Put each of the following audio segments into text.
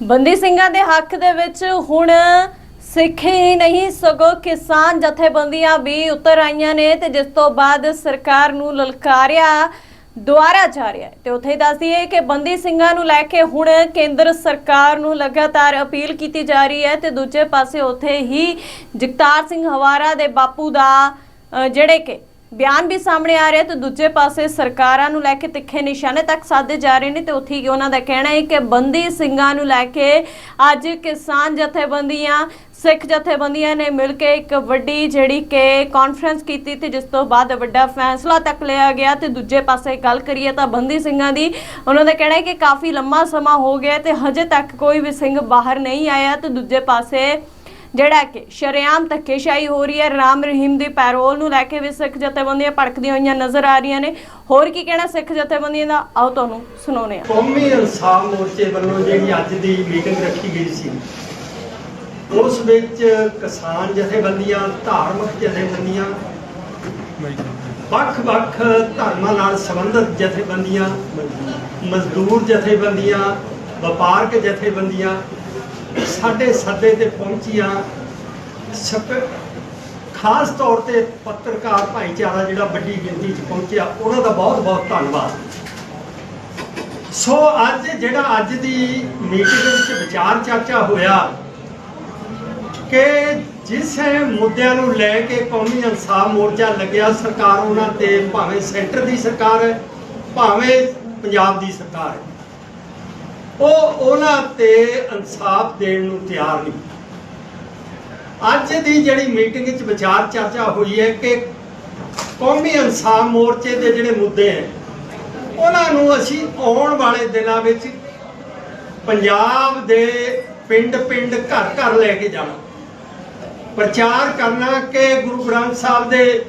ਬੰਦੀ ਸਿੰਘਾਂ ਦੇ ਹੱਕ ਦੇ ਵਿੱਚ ਹੁਣ ਸਿੱਖ ਹੀ ਨਹੀਂ, ਸਗੋਂ ਕਿਸਾਨ ਜਥੇਬੰਦੀਆਂ ਵੀ ਉਤਰ ਆਈਆਂ ਨੇ ਤੇ ਜਿਸ ਤੋਂ ਬਾਅਦ ਸਰਕਾਰ ਨੂੰ ਲਲਕਾਰਿਆ, ਦੁਆਰਾ ਜਾ ਰਿਹਾ ਹੈ। ਤੇ ਉੱਥੇ ਦੱਸਦੀ ਹੈ ਕਿ ਬੰਦੀ ਸਿੰਘਾਂ ਨੂੰ ਲੈ ਕੇ ਹੁਣ ਕੇਂਦਰ ਸਰਕਾਰ ਨੂੰ ਲਗਾਤਾਰ ਅਪੀਲ ਕੀਤੀ ਜਾ ਰਹੀ ਹੈ ਤੇ ਦੂਜੇ ਪਾਸੇ ਉੱਥੇ ਹੀ ਜਗਤਾਰ ਸਿੰਘ ਹਵਾਰਾ ਦੇ ਬਾਪੂ ਦਾ ਜਿਹੜੇ ਕਿ ਬਿਆਨ ਵੀ ਸਾਹਮਣੇ ਆ ਰਿਹਾ ਤੇ ਦੂਜੇ ਪਾਸੇ ਸਰਕਾਰਾਂ ਨੂੰ ਲੈ ਕੇ ਤਿੱਖੇ ਨਿਸ਼ਾਨੇ ਤੱਕ ਸਾਧੇ ਜਾ ਰਹੇ ਨੇ ਤੇ ਉੱਥੇ ਹੀ ਉਹਨਾਂ ਦਾ ਕਹਿਣਾ ਹੈ ਕਿ ਬੰਦੀ ਸਿੰਘਾਂ ਨੂੰ ਲੈ ਕੇ ਅੱਜ ਕਿਸਾਨ ਜਥੇਬੰਦੀਆਂ, ਸਿੱਖ ਜਥੇਬੰਦੀਆਂ ਨੇ ਮਿਲ ਕੇ ਇੱਕ ਵੱਡੀ ਜਿਹੜੀ ਕਿ ਕਾਨਫਰੰਸ ਕੀਤੀ ਤੇ ਜਿਸ ਤੋਂ ਬਾਅਦ ਵੱਡਾ ਫੈਸਲਾ ਤੱਕ ਲਿਆ ਗਿਆ ਤੇ ਦੂਜੇ ਪਾਸੇ ਗੱਲ ਕਰੀਏ ਤਾਂ ਬੰਦੀ ਸਿੰਘਾਂ ਦੀ ਉਹਨਾਂ ਦਾ ਕਹਿਣਾ ਹੈ ਕਿ ਕਾਫੀ ਲੰਮਾ ਸਮਾਂ ਹੋ ਗਿਆ ਤੇ ਹਜੇ ਤੱਕ ਕੋਈ ਵੀ ਸਿੰਘ ਬਾਹਰ ਨਹੀਂ ਆਇਆ ਤੇ ਦੂਜੇ ਪਾਸੇ ਜਿਹੜਾ ਕਿ ਸ਼ਰੇਆਮ ਧੱਕੇਸ਼ਾਹੀ ਹੋ ਰਹੀ ਹੈ। ਰਾਮ ਰਹੀਮ ਦੀ ਪੈਰੋਲ ਨੂੰ ਲੈ ਕੇ ਵੀ ਸਿੱਖ ਜਥੇਬੰਦੀਆਂ ਭੜਕਦੀਆਂ ਹੋਈਆਂ ਨਜ਼ਰ ਆ ਰਹੀਆਂ ਨੇ। ਹੋਰ ਕੀ ਕਹਿਣਾ ਸਿੱਖ ਜਥੇਬੰਦੀਆਂ ਦਾ? ਆਓ ਤੁਹਾਨੂੰ ਸੁਣਾਉਂਦੇ ਹਾਂ। ਕੌਮੀ ਇਨਸਾਫ ਮੋਰਚੇ ਵੱਲੋਂ ਜਿਹੜੀ ਅੱਜ ਦੀ ਮੀਟਿੰਗ ਰੱਖੀ ਗਈ ਸੀ, ਉਸ ਵਿੱਚ ਕਿਸਾਨ ਜਥੇਬੰਦੀਆਂ, ਧਾਰਮਿਕ ਜਥੇਬੰਦੀਆਂ, ਵੱਖ-ਵੱਖ ਧਰਮਾਂ ਨਾਲ ਸੰਬੰਧਿਤ ਜਥੇਬੰਦੀਆਂ, ਮਜ਼ਦੂਰ ਜਥੇਬੰਦੀਆਂ, ਵਪਾਰਕ ਜਥੇਬੰਦੀਆਂ ਸਾਡੇ ਸੱਦੇ ਤੇ ਪਹੁੰਚੀਆਂ। ਖਾਸ ਤੌਰ ਤੇ ਪੱਤਰਕਾਰ ਭਾਈਚਾਰਾ ਜਿਹੜਾ ਵੱਡੀ ਗਿਣਤੀ 'ਚ ਪਹੁੰਚਿਆ, ਉਹਨਾਂ ਦਾ ਬਹੁਤ-ਬਹੁਤ ਧੰਨਵਾਦ। ਸੋ ਅੱਜ ਜਿਹੜਾ ਅੱਜ ਦੀ ਮੀਟਿੰਗ ਵਿੱਚ ਵਿਚਾਰ ਚਰਚਾ ਹੋਇਆ ਕਿ ਜਿਸ ਮੁੱਦਿਆਂ ਨੂੰ ਲੈ ਕੇ ਕੌਮੀ ਇਨਸਾਫ ਮੋਰਚਾ ਲੱਗਿਆ, ਸਰਕਾਰ ਉਹਨਾਂ ਤੇ ਭਾਵੇਂ ਸੈਂਟਰ ਦੀ ਸਰਕਾਰ ਹੈ, ਭਾਵੇਂ ਪੰਜਾਬ ਦੀ ਸਰਕਾਰ ਹੈ। ਉਹ ਉਹਨਾਂ ਤੇ ਇਨਸਾਫ ਦੇਣ ਨੂੰ ਤਿਆਰ ਨਹੀਂ। ਅੱਜ ਦੀ ਜਿਹੜੀ ਮੀਟਿੰਗ ਵਿੱਚ ਵਿਚਾਰ ਚਰਚਾ ਹੋਈ ਹੈ ਕਿ ਕੌਮੀ ਇਨਸਾਫ ਮੋਰਚੇ ਦੇ ਜਿਹੜੇ ਮੁੱਦੇ ਹੈ, ਉਹਨਾਂ ਨੂੰ ਅਸੀਂ ਆਉਣ ਵਾਲੇ ਦਿਨਾਂ ਵਿੱਚ ਪੰਜਾਬ ਦੇ ਪਿੰਡ-ਪਿੰਡ, ਘਰ-ਘਰ ਲੈ ਕੇ ਜਾਣਾ। ਪ੍ਰਚਾਰ ਕਰਨਾ ਕਿ ਗੁਰੂ ਗ੍ਰੰਥ ਸਾਹਿਬ ਦੇ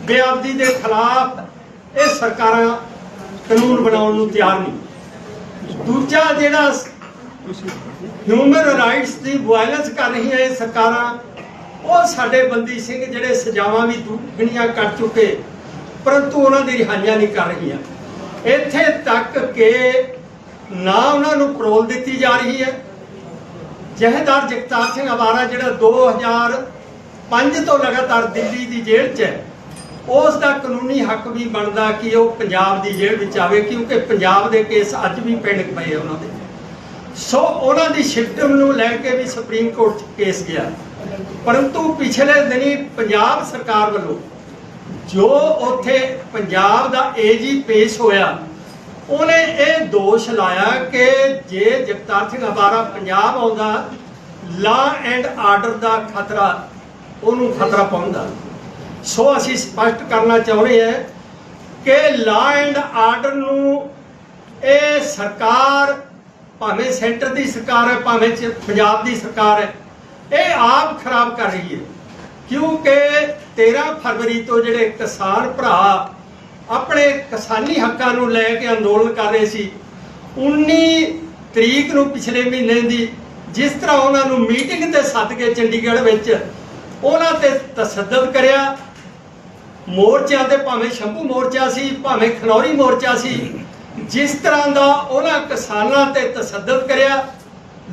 ਬੇਅਦਬੀ ਦੇ ਖਿਲਾਫ ਇਹ ਸਰਕਾਰਾਂ ਕਾਨੂੰਨ ਬਣਾਉਣ ਨੂੰ ਤਿਆਰ ਨਹੀਂ। ਦੂਜਾ ਜਿਹੜਾ ਹਿਊਮਨ ਰਾਈਟਸ ਦੀ ਵਾਇਲੈਂਸ ਕਰ ਰਹੀਆਂ ਇਹ ਸਰਕਾਰਾਂ, ਉਹ ਸਾਡੇ ਬੰਦੀ ਸਿੰਘ ਜਿਹੜੇ ਸਜ਼ਾਵਾਂ ਵੀ ਦੁੱਗਣੀਆਂ ਕਰ ਚੁੱਕੇ, ਪਰੰਤੂ ਉਹਨਾਂ ਦੀ ਰਿਹਾਈਆਂ ਨਹੀਂ ਕਰ ਰਹੀਆਂ। ਇੱਥੇ ਤੱਕ ਕਿ ਨਾ ਉਹਨਾਂ ਨੂੰ ਪਰੋਲ ਦਿੱਤੀ ਜਾ ਰਹੀ ਹੈ। ਜਹੇਦਾਰ ਜਗਤਾਰ ਸਿੰਘ ਅਵਾਰਾ ਜਿਹੜਾ 2005 ਤੋਂ ਲਗਾਤਾਰ ਦਿੱਲੀ ਦੀ ਜੇਲ੍ਹ 'ਚ ਹੈ ਉਸ ਦਾ ਕਾਨੂੰਨੀ ਹੱਕ ਵੀ ਬਣਦਾ ਕਿ ਉਹ ਪੰਜਾਬ ਦੀ ਜੇਲ੍ਹ ਵਿੱਚ ਆਵੇ, ਕਿਉਂਕਿ ਪੰਜਾਬ ਦੇ ਕੇਸ ਅੱਜ ਵੀ ਪੈਂਡਿੰਗ ਪਏ ਉਹਨਾਂ ਦੇ। ਸੋ ਉਹਨਾਂ ਦੀ ਸ਼ਿਫਟ ਨੂੰ ਲੈ ਕੇ ਵੀ ਸੁਪਰੀਮ ਕੋਰਟ 'ਚ ਕੇਸ ਗਿਆ। ਪਰੰਤੂ ਪਿਛਲੇ ਦਿਨੀ ਪੰਜਾਬ ਸਰਕਾਰ ਵੱਲੋਂ ਜੋ ਉੱਥੇ ਪੰਜਾਬ ਦਾ ਏਜੀ ਪੇਸ਼ ਹੋਇਆ, ਉਹਨੇ ਇਹ ਦੋਸ਼ ਲਾਇਆ ਕਿ ਜੇ ਜਗਤਾਰ ਸਿੰਘ ਹਵਾਰਾ ਪੰਜਾਬ ਆਉਂਦਾ ਲਾ ਐਂਡ ਆਰਡਰ ਦਾ ਖਤਰਾ, ਉਹਨੂੰ ਖਤਰਾ ਪਾਉਂਦਾ। ਸੋ ਅਸੀਂ ਸਪਸ਼ਟ ਕਰਨਾ ਚਾਹੁੰਦੇ ਹਾਂ ਕਿ ਲਾ ਐਂਡ ਆਰਡਰ ਨੂੰ ਇਹ ਸਰਕਾਰ ਭਾਵੇਂ ਸੈਂਟਰ ਦੀ ਸਰਕਾਰ ਹੈ, ਭਾਵੇਂ ਚ- ਪੰਜਾਬ ਦੀ ਸਰਕਾਰ ਹੈ, ਇਹ ਆਪ ਖਰਾਬ ਕਰ ਰਹੀ ਹੈ। ਕਿਉਂਕਿ 13 ਫਰਵਰੀ ਤੋਂ ਜਿਹੜੇ ਕਿਸਾਨ ਭਰਾ ਆਪਣੇ ਕਿਸਾਨੀ ਹੱਕਾਂ ਨੂੰ ਲੈ ਕੇ ਅੰਦੋਲਨ ਕਰ ਰਹੇ ਸੀ 19 ਤਰੀਕ ਨੂੰ ਪਿਛਲੇ ਮਹੀਨੇ ਦੀ ਜਿਸ ਤਰ੍ਹਾਂ ਉਹਨਾਂ ਨੂੰ ਮੀਟਿੰਗ ਤੇ ਸੱਦ ਕੇ ਚੰਡੀਗੜ੍ਹ ਵਿੱਚ ਉਹਨਾਂ ਤੇ ਤਸੱਦਦ ਕਰਿਆ ਮੋਰਚਿਆਂ ਤੇ ਭਾਵੇਂ ਸ਼ੰਭੂ ਮੋਰਚਾ ਸੀ, ਭਾਵੇਂ ਖਨੌਰੀ ਮੋਰਚਾ ਸੀ, ਜਿਸ ਤਰ੍ਹਾਂ ਦਾ ਉਹਨਾਂ ਕਿਸਾਨਾਂ ਤੇ ਤਸੱਦਦ ਕਰਿਆ,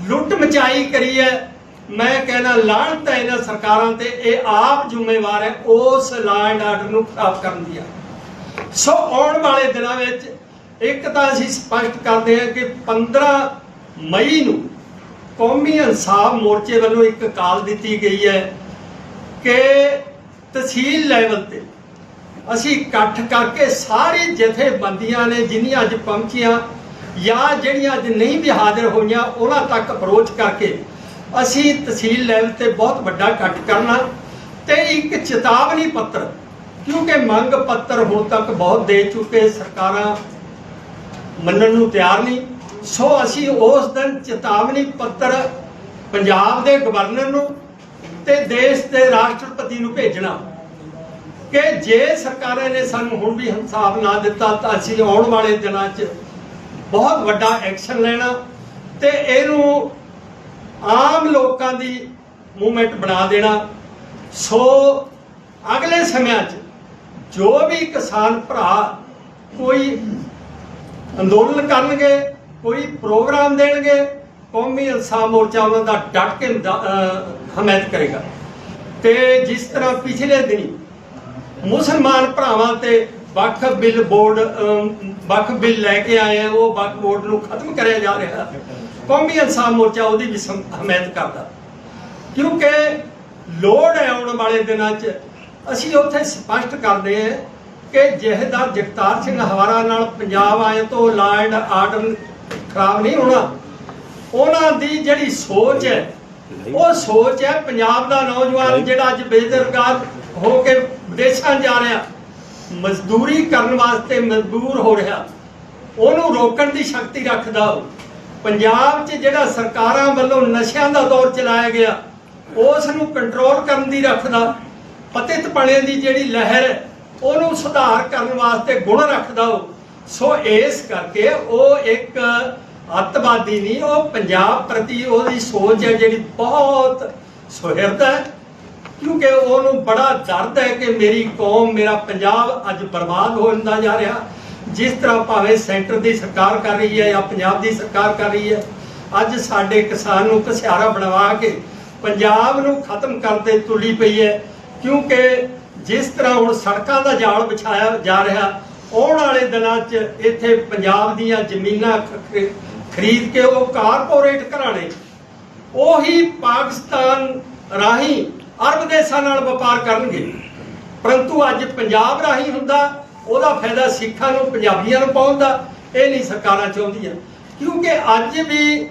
ਲੁੱਟ ਮਚਾਈ ਕਰੀ ਹੈ, ਮੈਂ ਕਹਿਣਾ ਲਾਹਣਤ ਹੈ ਇਹਨਾਂ ਸਰਕਾਰਾਂ ਤੇ, ਇਹ ਆਪ ਜ਼ਿੰਮੇਵਾਰ ਹੈ, ਉਸ ਲਾਅ ਆਰਡਰ ਨੂੰ ਖਰਾਬ ਕਰਨ ਦੀ ਸੋ ਆਉਣ ਵਾਲੇ ਦਿਨਾਂ ਵਿੱਚ ਇੱਕ ਤਾਂ ਅਸੀਂ ਸਪਸ਼ਟ ਕਰਦੇ ਹਾਂ ਕਿ 15 ਮਈ ਨੂੰ ਕੌਮੀ ਇਨਸਾਫ ਮੋਰਚੇ ਵੱਲੋਂ ਇੱਕ ਕਾਲ ਦਿੱਤੀ ਗਈ ਹੈ ਕਿ ਤਹਿਸੀਲ ਲੈਵਲ ਤੇ ਅਸੀਂ ਇਕੱਠ ਕਰਕੇ ਸਾਰੇ ਜਥੇਬੰਦੀਆਂ ਨੇ ਜਿੰਨੀਆਂ ਅੱਜ ਪਹੁੰਚੀਆਂ ਜਾਂ ਜਿਹੜੀਆਂ ਅੱਜ ਨਹੀਂ ਵੀ ਹਾਜ਼ਰ ਹੋਈਆਂ, ਉਹਨਾਂ ਤੱਕ ਅਪਰੋਚ ਕਰਕੇ ਅਸੀਂ ਤਹਿਸੀਲ ਲੈਵਲ ਤੇ ਬਹੁਤ ਵੱਡਾ ਇਕੱਠ ਕਰਨਾ ਤੇ ਇੱਕ ਚੇਤਾਵਨੀ ਪੱਤਰ, ਕਿਉਂਕਿ ਮੰਗ ਪੱਤਰ ਹੁਣ ਤੱਕ ਬਹੁਤ ਦੇ ਚੁੱਕੇ, ਸਰਕਾਰਾਂ ਮੰਨਣ ਨੂੰ ਤਿਆਰ ਨਹੀਂ। ਸੋ ਅਸੀਂ ਉਸ ਦਿਨ ਚੇਤਾਵਨੀ ਪੱਤਰ ਪੰਜਾਬ ਦੇ ਗਵਰਨਰ ਨੂੰ ਤੇ ਦੇਸ਼ ਦੇ ਰਾਸ਼ਟਰਪਤੀ ਨੂੰ ਭੇਜਣਾ। ਕਿ ਜੇ ਸਰਕਾਰਾਂ ਨੇ ਸਾਨੂੰ ਹੁਣ ਵੀ ਇਨਸਾਫ ਨਾ ਦਿੱਤਾ ਤਾਂ ਅਸੀਂ ਆਉਣ ਵਾਲੇ ਦਿਨਾਂ 'ਚ ਬਹੁਤ ਵੱਡਾ ਐਕਸ਼ਨ ਲੈਣਾ ਤੇ ਇਹਨੂੰ ਆਮ ਲੋਕਾਂ ਦੀ ਮੂਵਮੈਂਟ ਬਣਾ ਦੇਣਾ। ਸੋ ਅਗਲੇ ਸਮਿਆਂ 'ਚ ਜੋ ਵੀ ਕਿਸਾਨ ਭਰਾ ਕੋਈ ਅੰਦੋਲਨ ਕਰਨਗੇ, ਕੋਈ ਪ੍ਰੋਗਰਾਮ ਦੇਣਗੇ, ਕੌਮੀ ਇਨਸਾਫ ਮੋਰਚਾ ਉਹਨਾਂ ਦਾ ਡਟ ਕੇ ਹਮਾਇਤ ਕਰੇਗਾ। ਤੇ ਜਿਸ ਤਰ੍ਹਾਂ ਪਿਛਲੇ ਦਿਨੀ ਮੁਸਲਮਾਨ ਭਰਾਵਾਂ ਤੇ ਵਕਫ ਬਿੱਲ ਬੋਰਡ ਵਕਫ ਬਿੱਲ ਲੈ ਕੇ ਆਏ ਆ ਉਹ ਵਕਫ ਬੋਰਡ ਨੂੰ ਖਤਮ ਕਰਿਆ ਜਾ ਰਿਹਾ। ਕੌਮੀ ਇਨਸਾਫ ਮੋਰਚਾ ਉਹਦੀ ਵੀ ਹਮਾਇਤ ਕਰਦਾ। ਕਿਉਂਕਿ ਲੋੜ ਹੈ ਆਉਣ ਵਾਲੇ ਦਿਨਾਂ 'ਚ। ਅਸੀਂ ਉੱਥੇ ਸਪਸ਼ਟ ਕਰਦੇ ਹਾਂ ਕਿ ਜਹੇਦਾਰ ਜਗਤਾਰ ਸਿੰਘ ਹਵਾਰਾ ਨਾਲ ਪੰਜਾਬ ਆਏ ਤੋਂ ਲਾ ਐਂਡ ਆਰਡਰ ਖਰਾਬ ਨਹੀਂ ਹੋਣਾ। ਉਹਨਾਂ ਦੀ ਜਿਹੜੀ ਸੋਚ ਹੈ ਉਹ ਸੋਚ ਹੈ ਪੰਜਾਬ ਦਾ ਨੌਜਵਾਨ ਜਿਹੜਾ ਅੱਜ ਬੇਦਰਗਾਰ ਹੋ ਕੇ ਵਿਦੇਸ਼ਾਂ ਜਾ ਰਿਹਾ, ਮਜ਼ਦੂਰੀ ਕਰਨ ਵਾਸਤੇ ਮਜਬੂਰ ਹੋ ਰਿਹਾ। ਉਹਨੂੰ ਰੋਕਣ ਦੀ ਸ਼ਕਤੀ ਰੱਖਦਾ ਉਹ। ਪੰਜਾਬ 'ਚ ਜਿਹੜਾ ਸਰਕਾਰਾਂ ਵੱਲੋਂ ਨਸ਼ਿਆਂ ਦਾ ਦੌਰ ਚਲਾਇਆ ਗਿਆ, ਉਸ ਨੂੰ ਕੰਟਰੋਲ ਕਰਨ ਦੀ ਰੱਖਦਾ, ਪਤਿਤ ਪਣੇ ਦੀ ਜਿਹੜੀ ਲਹਿਰ ਉਹਨੂੰ ਸੁਧਾਰ ਕਰਨ ਵਾਸਤੇ ਗੁਣ ਰੱਖਦਾ ਉਹ। ਸੋ ਇਸ ਕਰਕੇ ਉਹ ਇੱਕ ਅੱਤਵਾਦੀ ਨਹੀਂ, ਉਹ ਪੰਜਾਬ ਪ੍ਰਤੀ ਉਹਦੀ ਸੋਚ ਹੈ ਜਿਹੜੀ ਬਹੁਤ ਸੁਹਿਰਦ ਹੈ। ਕਿਉਂਕਿ ਉਹਨੂੰ ਬੜਾ ਦਰਦ ਹੈ ਕਿ ਮੇਰੀ ਕੌਮ, ਮੇਰਾ ਪੰਜਾਬ ਅੱਜ ਬਰਬਾਦ ਹੋ ਜਾ ਰਿਹਾ। ਜਿਸ ਤਰ੍ਹਾਂ ਭਾਵੇਂ ਸੈਂਟਰ ਦੀ ਸਰਕਾਰ ਕਰ ਰਹੀ ਹੈ ਜਾਂ ਪੰਜਾਬ ਦੀ ਸਰਕਾਰ ਕਰ ਰਹੀ ਹੈ, ਅੱਜ ਸਾਡੇ ਕਿਸਾਨ ਨੂੰ ਘਸਿਆਰਾ ਬਣਵਾ ਕੇ ਪੰਜਾਬ ਨੂੰ ਖਤਮ ਕਰਦੇ ਤੁਲੀ ਪਈ ਹੈ। ਕਿਉਂਕਿ ਜਿਸ ਤਰ੍ਹਾਂ ਹੁਣ ਸੜਕਾਂ ਦਾ ਜਾਲ ਵਿਛਾਇਆ ਜਾ ਰਿਹਾ, ਆਉਣ ਵਾਲੇ ਦਿਨਾਂ 'ਚ ਇੱਥੇ ਪੰਜਾਬ ਦੀਆਂ ਜ਼ਮੀਨਾਂ ਖਰੀਦ ਕੇ ਉਹ ਕਾਰਪੋਰੇਟ ਘਰਾਣੇ, ਉਹੀ ਪਾਕਿਸਤਾਨ ਰਾਹੀਂ ਅਰਬ ਦੇਸ਼ਾਂ ਨਾਲ ਵਪਾਰ ਕਰਨਗੇ। ਪਰੰਤੂ ਅੱਜ ਪੰਜਾਬ ਰਾਹੀਂ ਹੁੰਦਾ, ਉਹਦਾ ਫਾਇਦਾ ਸਿੱਖਾਂ ਨੂੰ, ਪੰਜਾਬੀਆਂ ਨੂੰ ਪਹੁੰਚਦਾ ਇਹ ਨਹੀਂ ਸਰਕਾਰਾਂ ਚਾਹੁੰਦੀਆਂ। ਕਿਉਂਕਿ ਅੱਜ ਵੀ